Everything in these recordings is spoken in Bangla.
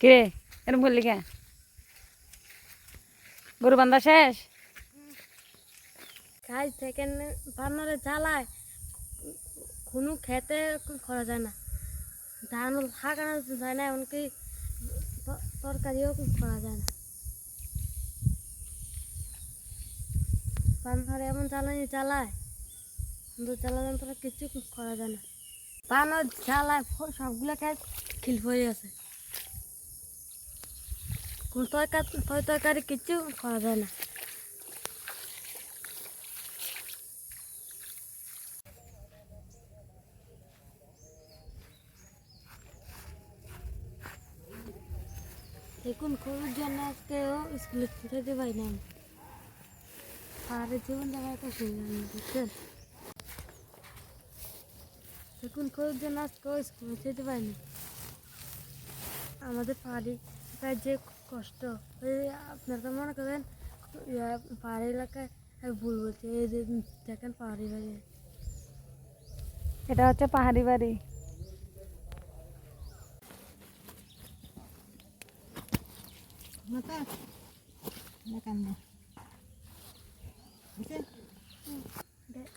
কিরে এরকম করলি কে গরু বান্ধা শেষ? কাজ থেকে কোনো খেতে করা যায় না। ধান হাঁকানো যায় না, এমনকি তরকারিও করা যায় না। এমন জ্বালানি জ্বালায় জ্বালানো তোরা কিছু করা যায় না। বানর ফ- সবগুলো কাজ খিল হয়ে আছে কোনো তরকারি তরকারি কিচ্ছু করা যায় না দেখুন খবর জন্য আজকেও স্কুলে যেতে পারি না। আর জীবন সুবিধা নেই বুঝছেন দেখুন খবর জন্য আজকেও স্কুলে যেতে পারি না আমাদের পাহাড়ি যে কষ্ট। ওই আপনার তো মনে করেন পাহাড়ি এলাকায় ভুল বলছি এই যে দেখেন পাহাড়ি বাড়ি এটা হচ্ছে পাহাড়ি বাড়ি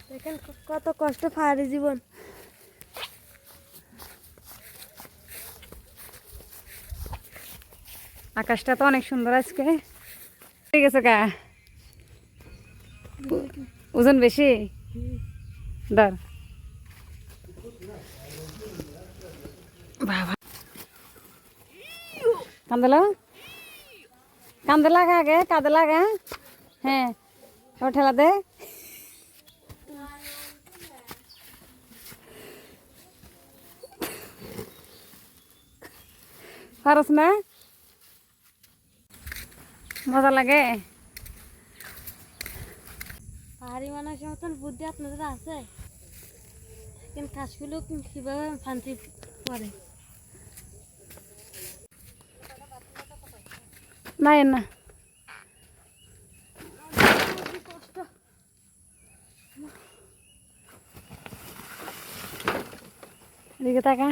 দেখেন কত কষ্ট পাহাড়ি জীবন। আকাশটা তো অনেক সুন্দর আজকে ঠিক আছে কা ওজন বেশি ধর বাবা কান্দল কান্দে লাগা আগে কাঁদে লাগা হ্যাঁ ও ঠেলা দে পারস না মজা লাগে। পাহাড়ি মানুষের মতন বুদ্ধি আপনাদের আছে? কিন্তু কাজগুলো কীভাবে ফান্তি পড়ে না না। এদিকে তাকা।